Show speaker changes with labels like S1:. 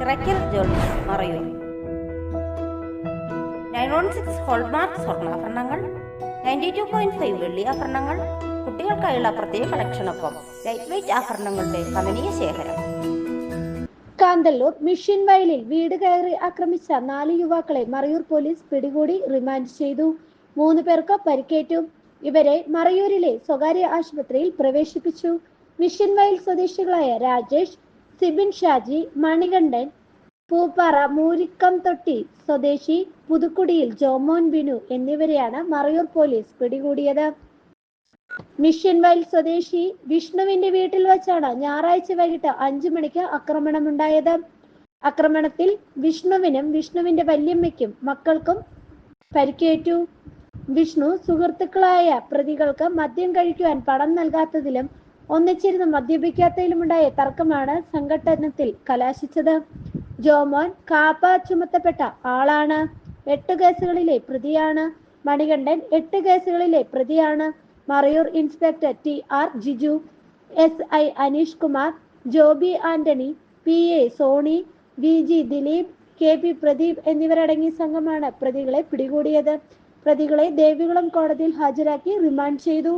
S1: Chirakkal jewels Marayoor nine one six hallmark സ്വർണാഭരണങ്ങൾ ninety two point five വെള്ളി ആഭരണങ്ങൾ കുട്ടികൾക്കായുള്ള പ്രത്യേക കളക്ഷനൊപ്പം ലൈറ്റ് വെയിറ്റ് ആഭരണങ്ങളുടെ കമനീയ ശേഖരം.
S2: കാന്തല്ലൂർ മിഷൻ വയലിൽ വീട് കയറി ആക്രമിച്ച നാല് യുവാക്കളെ മറയൂർ പോലീസ് പിടികൂടി റിമാൻഡ് ചെയ്തു. മൂന്ന് പേർക്ക് പരിക്കേറ്റു. ഇവരെ മറയൂരിലെ സ്വകാര്യ ആശുപത്രിയിൽ പ്രവേശിപ്പിച്ചു. മിഷൻ വയൽ സ്വദേശികളായ രാജേഷ് സിബിൻ ഷാജി മണികണ്ഠൻ പൂപ്പാറ മൂരിക്കം തൊട്ടി സ്വദേശി പുതുക്കുടിയിൽ ജോമോൻ ബിനു എന്നിവരെയാണ് മറയൂർ പോലീസ് പിടികൂടിയത്. മിഷൻ വയൽ സ്വദേശി വിഷ്ണുവിന്റെ വീട്ടിൽ വച്ചാണ് ഞായറാഴ്ച വൈകിട്ട് അഞ്ചു മണിക്ക് ആക്രമണമുണ്ടായത്. ആക്രമണത്തിൽ വിഷ്ണുവിനും വിഷ്ണുവിന്റെ വല്യമ്മയ്ക്കും മക്കൾക്കും പരിക്കേറ്റു. വിഷ്ണു സുഹൃത്തുക്കളായ പ്രതികൾക്ക് മദ്യം കഴിക്കുവാൻ പണം നൽകാത്തതിലും ഒന്നിച്ചിരുന്ന് മദ്യപിക്കാത്തതിലുമുണ്ടായ തർക്കമാണ് സംഘട്ടനത്തിൽ കലാശിച്ചത്. ജോമോൻ കാപ്പ ചുമത്തപ്പെട്ട ആളാണ്. എട്ട് കേസുകളിലെ പ്രതിയാണ്. മണികണ്ഠൻ എട്ട് കേസുകളിലെ പ്രതിയാണ്. Marayoor inspector T R Jiju S I Aneesh Kumar Joby Antony P A Soni V G Dileep K P Pradeep എന്നിവരടങ്ങിയ സംഘമാണ് പ്രതികളെ പിടികൂടിയത്. പ്രതികളെ ദേവികുളം കോടതിയിൽ ഹാജരാക്കി റിമാൻഡ് ചെയ്തു.